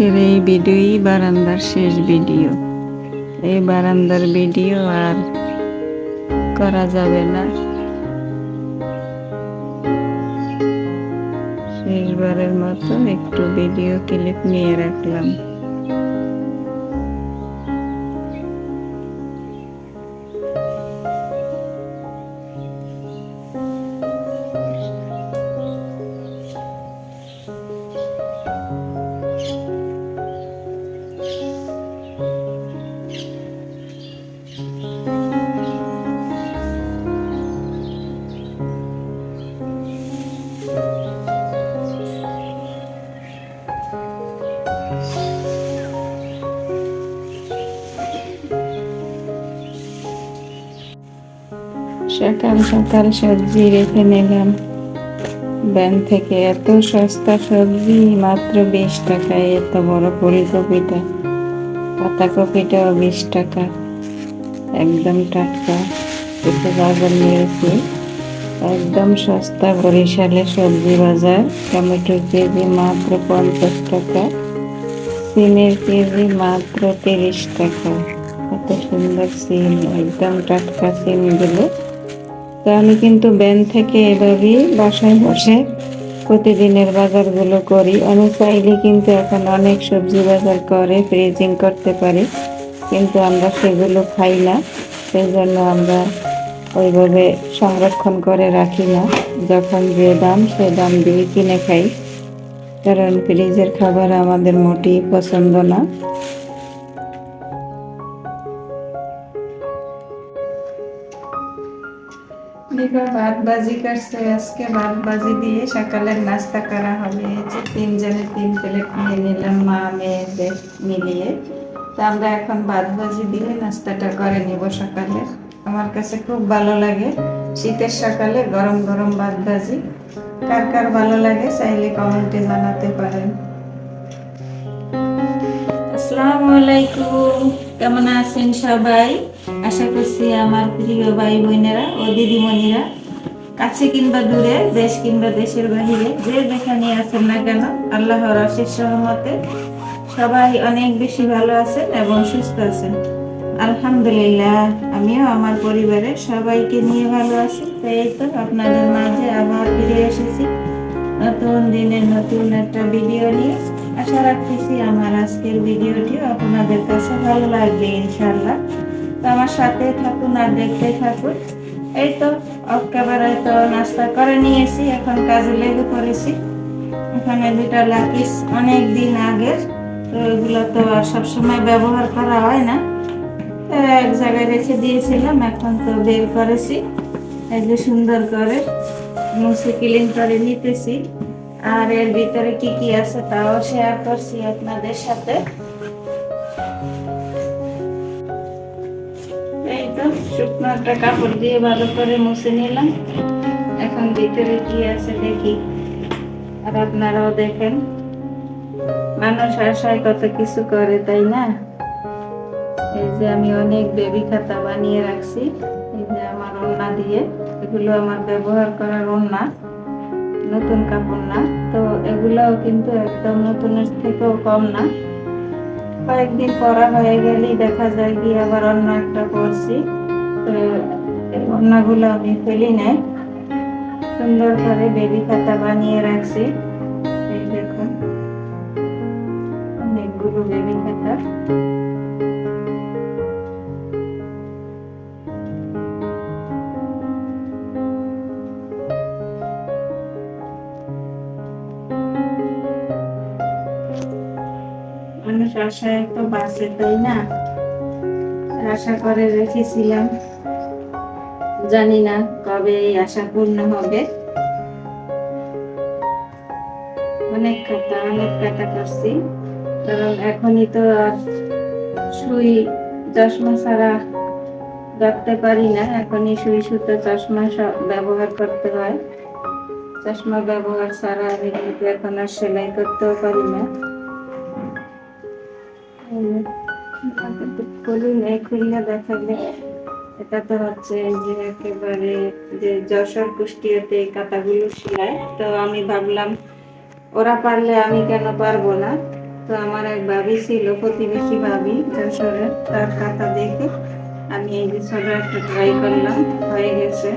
আজকের এই ভিডিওই বারান্দার শেষ ভিডিও। এই বারান্দার ভিডিও আর করা যাবে না। শেষবারের মতো একটু ভিডিও ক্লিপ নিয়ে রাখলাম। সকাল সকাল সবজি রেখে নিলাম। ব্যান থেকে এত সস্তা সবজি, মাত্র বিশ টাকায় এত বড় ফুলকপিটা। পাতাকপিটাও বিশ টাকা, একদম টাটকা। একটু বাজার নিয়েছি। একদম সস্তা বরিশালে সবজি বাজার। টমেটোর কেজি মাত্র পঞ্চাশ টাকা, সিমের কেজি মাত্র তিরিশ টাকা। এত সুন্দর সিম, একদম টাটকা সিমগুলো। তো আমি কিন্তু ব্যান থেকে এভাবেই বাসায় বসে প্রতিদিনের বাজারগুলো করি। আমি চাইলে কিন্তু এখন অনেক সবজি বাজার করে ফ্রিজিং করতে পারি। কিন্তু আমরা সেগুলো খাই না। সেই জন্য আমরা ওইভাবে সংরক্ষণ করে রাখি না। যখন যে দাম, সে দাম দিয়ে কিনে খাই। কারণ ফ্রিজের খাবার আমাদের মোটেই পছন্দ না। দেখো ভাত বাজি করছে। আজকে ভাত বাজি দিয়ে সকালের নাস্তা করা হবে। যে তিনজনে তিন প্লেট নিয়ে নিলাম, মা মেয়েদের মিলিয়ে। তো আমরা এখন ভাত বাজি দিয়ে নাস্তাটা করে নিব সকালে। আমার কাছে খুব ভালো লাগে শীতের সকালে গরম গরম ভাত ভাজি। কার কার ভালো লাগে চাইলে কমেন্টে জানাতে পারেন। আসসালামু আলাইকুম। কেমন আছেন সবাই? আশা করছি আমার প্রিয় ভাই বোনেরা ও দিদিমণিরা, কাছে কিংবা দূরে, দেশ কিংবা দেশের বাহিরে, যে যেখানে আছেন না কেন, আল্লাহর অশেষ সহমতে সবাই অনেক বেশি ভালো আছেন এবং সুস্থ আছেন। আলহামদুলিল্লাহ, আমিও আমার পরিবারের সবাইকে নিয়ে ভালো আছি। তাই তো আপনাদের মাঝে আবার ফিরে এসেছি। নতুন দিনের নতুন একটা ভিডিও নিয়ে। আশা রাখতেছি আমার আজকের ভিডিওটিও আপনাদের কাছে ভালো লাগবে ইনশাল্লাহ তো আমার সাথে থাকুন আর দেখতে থাকুন। এই তো, একেবারে তো নাস্তা করে নিয়েছি, এখন কাজে লেগে পড়েছি। এখানে দুটা লাকিস অনেক দিন আগের তো এগুলো তো আর সবসময় ব্যবহার করা হয় না। এক জায়গায় রেখে দিয়েছিলাম, এখন তো বের করেছি। এগুলো সুন্দর করে মুছে ক্লিন করে নিতেছি। আর এর ভিতরে কি কি আছে তাও শেয়ার করছি আপনাদের সাথে। শুকনো একটা কাপড় দিয়ে ভালো করে মুছে নিলাম। এখন ভিতরে কি আছে দেখি। আর আপনারাও দেখেন। মানুষ আশায় কত কিছু করে, তাই না? এই যে আমি অনেক বেবি খাতা বানিয়ে রাখছি। এই যে আমার ওড়না দিয়ে। এগুলো আমার ব্যবহার করার ওড়না। নতুন কাপড় না। তো এগুলোও কিন্তু একদম নতুনের থেকেও কম না। কয়েকদিন পরা হয়ে গেলেই দেখা যায় কি আবার অন্য একটা এই ওড়নাগুলো আমি ফেলি নাই। সুন্দর করে বেবি খাতা বানিয়ে রাখছি। এই দেখুন, অনেকগুলো বেবি খাতা। মানুষ আশায় তো বাঁচে, তাই না? আশা করে রেখেছিলাম। জানি না কবে এই আশা পূর্ণ হবে। অনেক কাটা অনেক কাটা করছি। কারণ এখনই তো আর সুই চশমা ছাড়া রাখতে পারি না। এখনই সুই সুতো, চশমা ব্যবহার করতে হয়। চশমা ব্যবহার ছাড়া আমি কিন্তু এখন আর সেলাই করতেও পারি না। খুলি নেই, খুললে দেখালে এটা তো হচ্ছে যে একেবারে যে যশোর কুষ্টিয়াতে এই সেলাই তো আমি ভাবলাম ওরা পারলে আমি কেন পারব না? তো আমার এক ভাবি ছিল, প্রতিবেশী ভাবি যশোরের তার খাতা দেখে আমি এই যে ছোট একটা ট্রাই করলাম, হয়ে গেছে।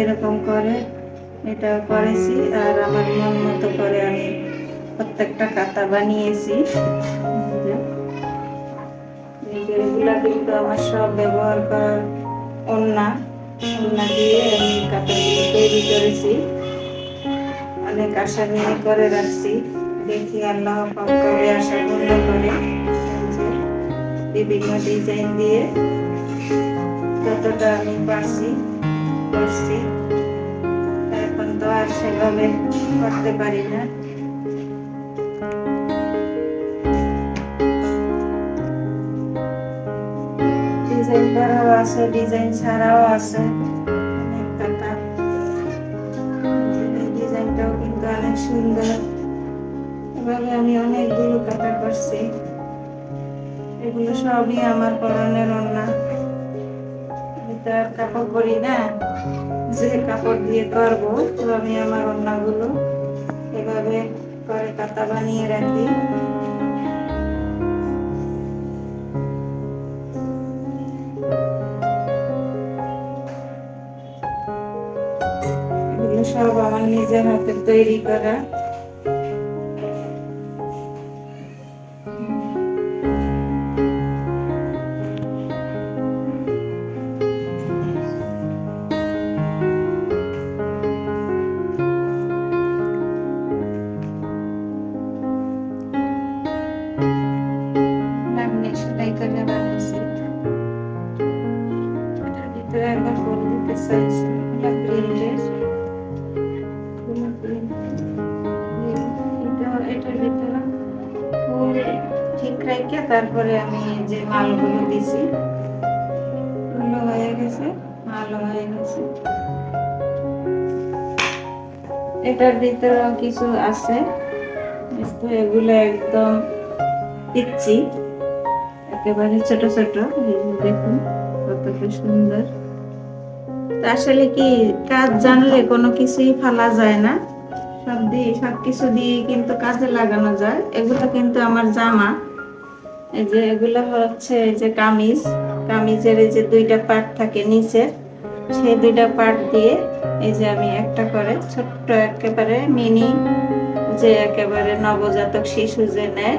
এরকম করে এটা করেছি, আর আমার মন মতো করে আমি প্রত্যেকটা খাতা বানিয়েছি। এগুলা কিন্তু আমার সব ব্যবহার করার ওন্না ওন্না দিয়ে আমি কাতারগুলো তৈরি করেছি। অনেক আশা নিয়ে করে রাখছি। দেখি আল্লাহ পাক আশা পূর্ণ করে। বিভিন্ন ডিজাইন দিয়ে যতটা আমি পারছি, করছি। এখন তো আর সেভাবে করতে পারি না। আছে, ডিজাইন ছাড়াও আছে। অনেক কাটা ডিজাইনটাও কিন্তু অনেক সুন্দর। এভাবে আমি অনেকগুলো কাটা করছি। এগুলো সবই আমার পরনের রান্না আমি তো আর কাপড় করি না। যে কাপড় দিয়ে করব তো আমি আমার রান্নাগুলো এভাবে করে কাতা বানিয়ে রাখি। সব আমার নিজের হাতে তৈরি করা। লামিনে সেলাই ঠিক রেখে তারপরে আমি যে মালগুলো দিছি ফুলও হয়ে গেছে। মালও হয়ে গেছে। এটার ভিতরেও কিছু আছে। এগুলো একদম পিচ্ছি একেবারে ছোট ছোট দেখুন কতটা সুন্দর। আসলে কি কাজ জানলে কোনো কিছুই ফালা যায় না। সব দিয়ে সব কিছু দিয়ে কিন্তু কাজে লাগানো যায়। এগুলো কিন্তু আমার জামা। এই যে এগুলো হচ্ছে এই যে কামিজ। কামিজের এই যে দুইটা পার্ট থাকে নিচের সেই দুইটা পার্ট দিয়ে এই যে আমি একটা করে ছোট্ট একেবারে মিনি যে একেবারে নবজাতক শিশু যে নেয়,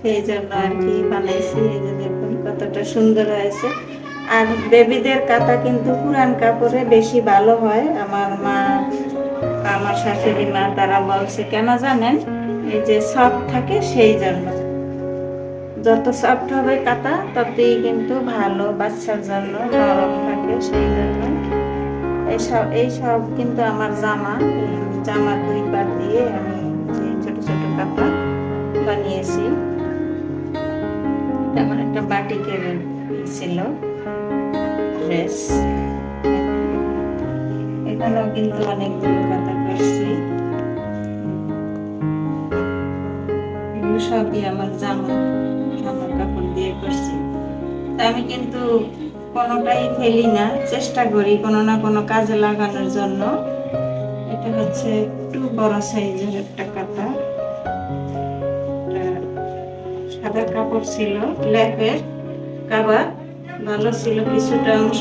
সেই জন্য আর কি বানাইছি। এই যে দেখুন কতটা সুন্দর হয়েছে। আর বেবিদের কাতা কিন্তু পুরান কাপড়ে বেশি ভালো হয়। আমার মা, আমার শাশুড়ি মা, তারা বলছে, কেন জানেন? এই যে সফট থাকে, সেই জন্য। যত সফট হবে কাতা ততই কিন্তু ভালো, বাচ্চার জন্য নরম থাকে সেই জন্য। এইসব এইসব কিন্তু আমার জামা। জামা দুই পাট দিয়ে আমি ছোট ছোট কাতা বানিয়েছি। তেমন একটা বাটি বাটিকের ছিল ড্রেস এখানেও কিন্তু অনেকগুলো কাতা করছি। সবই আমার জামা। করছি। আমি কিন্তু কোনোটাই ফেলি না, চেষ্টা করি কোনো না কোনো কাজে লাগানোর জন্য। এটা হচ্ছে একটু বড় সাইজের একটা কাতা সাদা কাপড় ছিল ল্যাপের কাবার, ভালো ছিল কিছুটা অংশ।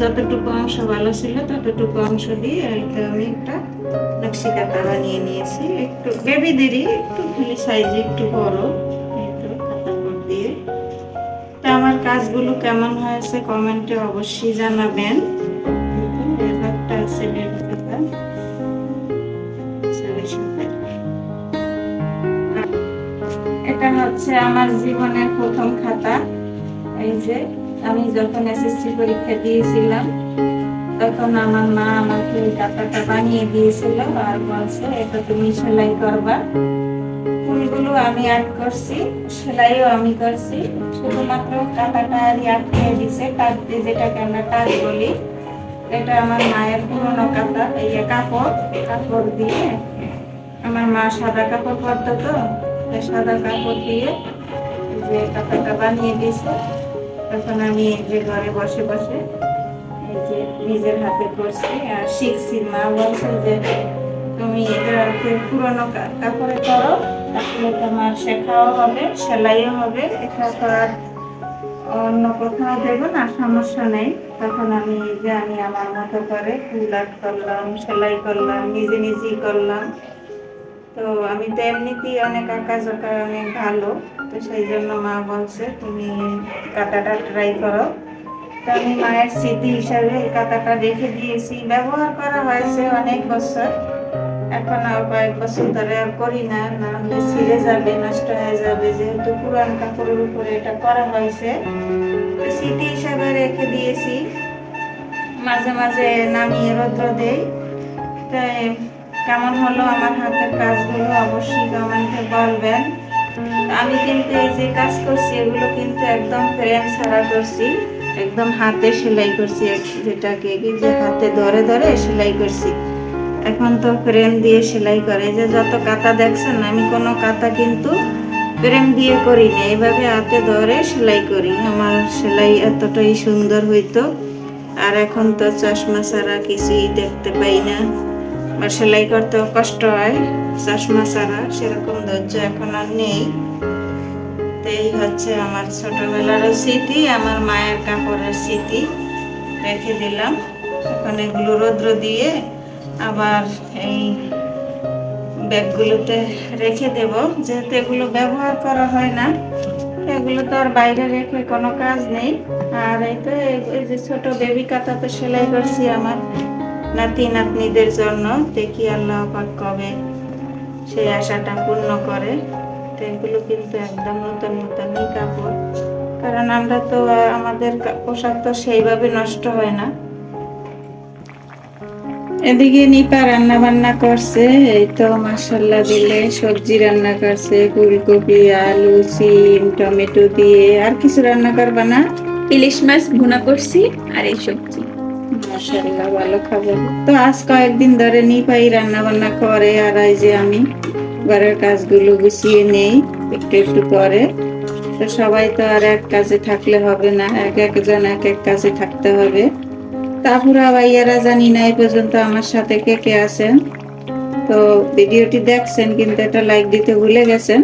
যতটুকু অংশ ভালো ছিল ততটুকু অংশ দিয়ে এটা আমি একটা নকশি কাতা বানিয়ে নিয়েছি। একটু বেবিদেরই একটু খালি সাইজে একটু বড়। কাজগুলো কেমন হয়েছে কমেন্টে অবশ্যই জানাবেন। এটা হচ্ছে আমার জীবনের প্রথম খাতা। এই যে, আমি যখন এসএসসি পরীক্ষা দিয়েছিলাম, তখন আমার মা আমাকে এই খাতাটা বানিয়ে দিয়েছিল আর বলছে, এটা তুমি সেলাই করবা। আমি আর্ট করছি, সেলাইও আমি করছি। শুধুমাত্র কাঁটাটা আর আটকে দিছে কাঠ দিয়ে যেটাকে আমরা কাজ বলি, এটা আমার মায়ের পুরনো কাঁথা এই কাপড় কাপড় দিয়ে। আমার মা সাদা কাপড় পরতো তো সাদা কাপড় দিয়ে যে কাঁথাটা বানিয়ে দিয়েছে। তখন আমি এই যে ঘরে বসে বসে এই যে নিজের হাতে করছি, আর শিখছি। মা বলছে যে তুমি এটা পুরনো কাপড়ে করো আসলে তো আমার শেখাও হবে, সেলাইও হবে এটা তো আর অন্য কোথাও দেবো না, সমস্যা নেই। তখন আমি যে আমি আমার মতো করে ফুল আর্ট করলাম, সেলাই করলাম, নিজে নিজেই করলাম। তো আমি তো এমনিতেই অনেক আঁকা জোকা অনেক ভালো, তো সেই জন্য মা বলছে, তুমি কাটাটা ট্রাই করো। তো আমি মায়ের স্মৃতি হিসাবে এই কাঁথাটা রেখে দিয়েছি। ব্যবহার করা হয়েছে অনেক বছর। এখন আর কয়েক বছর ধরে আর করি না না হলে ছিঁড়ে যাবে, নষ্ট হয়ে যাবে, যেহেতু পুরান কাপড়ের উপরে এটা করা হয়েছে। তো স্মৃতি হিসাবে রেখে দিয়েছি। মাঝে মাঝে নামিয়ে রৌদ্র দেই। তাই কেমন হলো আমার হাতের কাজগুলো অবশ্যই কমেন্টে বলবেন। আমি কিন্তু এই যে কাজ করছি, এগুলো কিন্তু একদম ফ্রেম ছাড়া করছি। একদম হাতে সেলাই করছি যেটাকে কি যে হাতে ধরে ধরে সেলাই করছি। এখন তো ফ্রেম দিয়ে সেলাই করে যে যত কাতা দেখছেন, আমি কোনো কাতা কিন্তু ফ্রেম দিয়ে করি না। এইভাবে হাতে ধরে সেলাই করি। আমার সেলাই এতটাই সুন্দর হইতো। আর এখন তো চশমা ছাড়া কিছুই দেখতে পাই না। বা সেলাই করতেও কষ্ট হয়, চশমা ছাড়া সেরকম ধৈর্য এখন আর নেই। এই হচ্ছে আমার ছোটবেলার স্মৃতি, আমার মায়ের কাপড়ের স্মৃতি রেখে দিলাম। এখন এগুলো রৌদ্র দিয়ে আবার এই ব্যাগগুলোতে রেখে দেব। যেহেতু এগুলো ব্যবহার করা হয় না, এগুলো তো আর বাইরে রেখে কোনো কাজ নেই। আর এই তো এই- যে ছোট বেবি কাতা তো সেলাই করছি আমার নাতি নাতনিদের জন্য। দেখি আল্লাহ পাক কবে সেই আশাটা পূর্ণ করে। তো এগুলো কিন্তু একদম নতুন, নতুনই কাপড়। কারণ আমরা তো, আমাদের পোশাক তো সেইভাবে নষ্ট হয় না। এদিকে নিপা রান্না বান্না করছে এই তো মাসাল্লাহ দিলে সবজি রান্না করছে ফুলকপি আলু সিম টমেটো দিয়ে। আর কিছু রান্না করবা না? ইলিশ মাছ ভুনা করছি আর এই সবজি। মাশাআল্লাহ ভালো খাবার। তো আজ কয়েকদিন ধরে নিপাই রান্না বান্না করে আর এই যে আমি ঘরের কাজগুলো গুছিয়ে নেই একটু একটু করে। তো সবাই তো আর এক কাজে থাকলে হবে না এক একজন এক এক কাজে থাকতে হবে। তারপরে ভাইয়ারা জানি না, এই পর্যন্ত আমার সাথে কে কে আছেন। তো ভিডিওটি দেখছেন, কিন্তু একটা লাইক দিতে ভুলে গেছেন।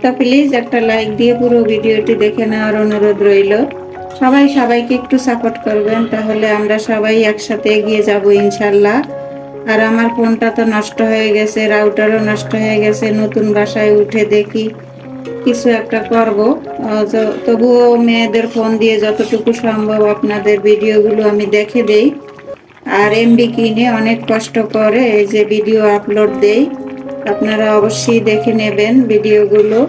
তা প্লিজ একটা লাইক দিয়ে পুরো ভিডিওটি দেখে নেওয়ার অনুরোধ রইল। সবাই সবাইকে একটু সাপোর্ট করবেন, তাহলে আমরা সবাই একসাথে এগিয়ে যাব ইনশাল্লাহ। আর আমার ফোনটা তো নষ্ট হয়ে গেছে রাউটারও নষ্ট হয়ে গেছে, নতুন বাসায় উঠে দেখি। কিছু একটা করব। তবুও মেয়েদের ফোন দিয়ে যতটুকু সম্ভব আপনাদের ভিডিওগুলো আমি দেখে দেই। আর এমবি কিনে অনেক কষ্ট করে এই যে ভিডিও আপলোড দেই। আপনারা অবশ্যই দেখে নেবেন ভিডিওগুলো।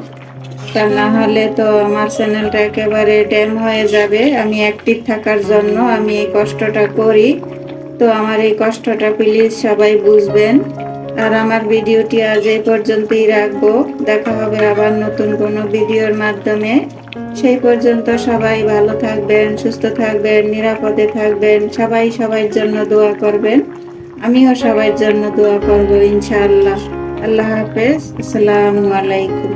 তা না হলে তো আমার চ্যানেলটা একেবারে ড্যাম হয়ে যাবে। আমি অ্যাক্টিভ থাকার জন্য আমি এই কষ্টটা করি। তো আমার এই কষ্টটা প্লিজ সবাই বুঝবেন। আর আমার ভিডিওটি আজ এই পর্যন্তই রাখব। দেখা হবে আবার নতুন কোনো ভিডিওর মাধ্যমে। সেই পর্যন্ত সবাই ভালো থাকবেন, সুস্থ থাকবেন, নিরাপদে থাকবেন। সবাই সবার জন্য দোয়া করবেন। আমিও সবার জন্য দোয়া করব, ইনশাআল্লাহ। আল্লাহ হাফেজ। আসসালামু আলাইকুম।